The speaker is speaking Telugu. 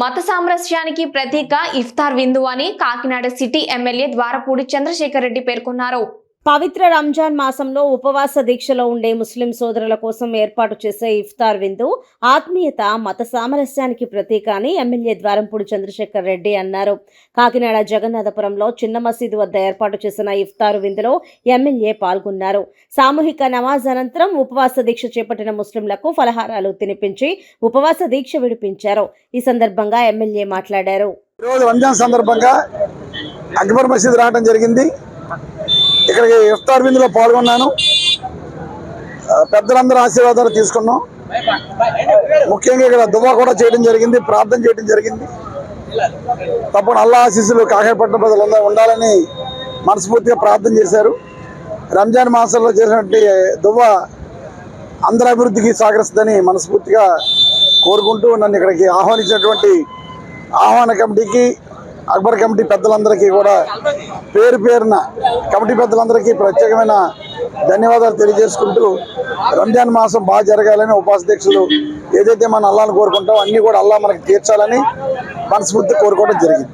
మత సామరస్యానికి ప్రతీక ఇఫ్తార్ విందు అని కాకినాడ సిటీ ఎమ్మెల్యే ద్వారపూడి చంద్రశేఖర్ రెడ్డి పేర్కొన్నారు. పవిత్ర రంజాన్ మాసంలో ఉపవాస దీక్షలో ఉండే ముస్లిం సోదరుల కోసం ఏర్పాటు చేసే ఇఫ్తార్ విందు ఆత్మీయత మత సామరస్యానికి ప్రతీక అని ఎమ్మెల్యే ద్వారంపూడి చంద్రశేఖర్ రెడ్డి అన్నారు. కాకినాడ జగన్నాథపురంలో చిన్న మసీదు వద్ద ఏర్పాటు చేసిన ఇఫ్తారు విందులో ఎమ్మెల్యే పాల్గొన్నారు. సామూహిక నమాజ్ అనంతరం ఉపవాస దీక్ష చేపట్టిన ముస్లింలకు ఫలహారాలు తినిపించి ఉపవాస దీక్ష విడిపించారు. ఈ సందర్భంగా ఎమ్మెల్యే మాట్లాడారు. రంజాన్ సందర్భంగా అక్బర్ మసీద్ రావడం జరిగింది. ఇక్కడికి ఇఫ్తార్ విందులో పాల్గొన్నాను. పెద్దలందరూ ఆశీర్వాదాలు తీసుకున్నాం. ముఖ్యంగా ఇక్కడ దువా కూడా చేయడం జరిగింది ప్రార్థన చేయడం జరిగింది. తప్పకుండా అల్లా ఆశీస్సులు కాకాయపట్నం ప్రజలందరూ ఉండాలని మనస్ఫూర్తిగా ప్రార్థన చేశారు. రంజాన్ మాసంలో చేసినటువంటి దువ్వా అందరి అభివృద్ధికి సహకరిస్తుందని మనస్ఫూర్తిగా కోరుకుంటూ నన్ను ఇక్కడికి ఆహ్వానించినటువంటి ఆహ్వాన కమిటీకి అక్బర్ కమిటీ పెద్దలందరికీ కూడా పేరు పేరున కమిటీ పెద్దలందరికీ ప్రత్యేకమైన ధన్యవాదాలు తెలియజేసుకుంటూ రంజాన్ మాసం బాగా జరగాలని ఉపాధ్యక్షులు ఏదైతే మన అల్లాను కోరుకుంటామో అన్నీ కూడా అల్లా మనకి తీర్చాలని మనస్ఫూర్తి కోరుకోవడం జరిగింది.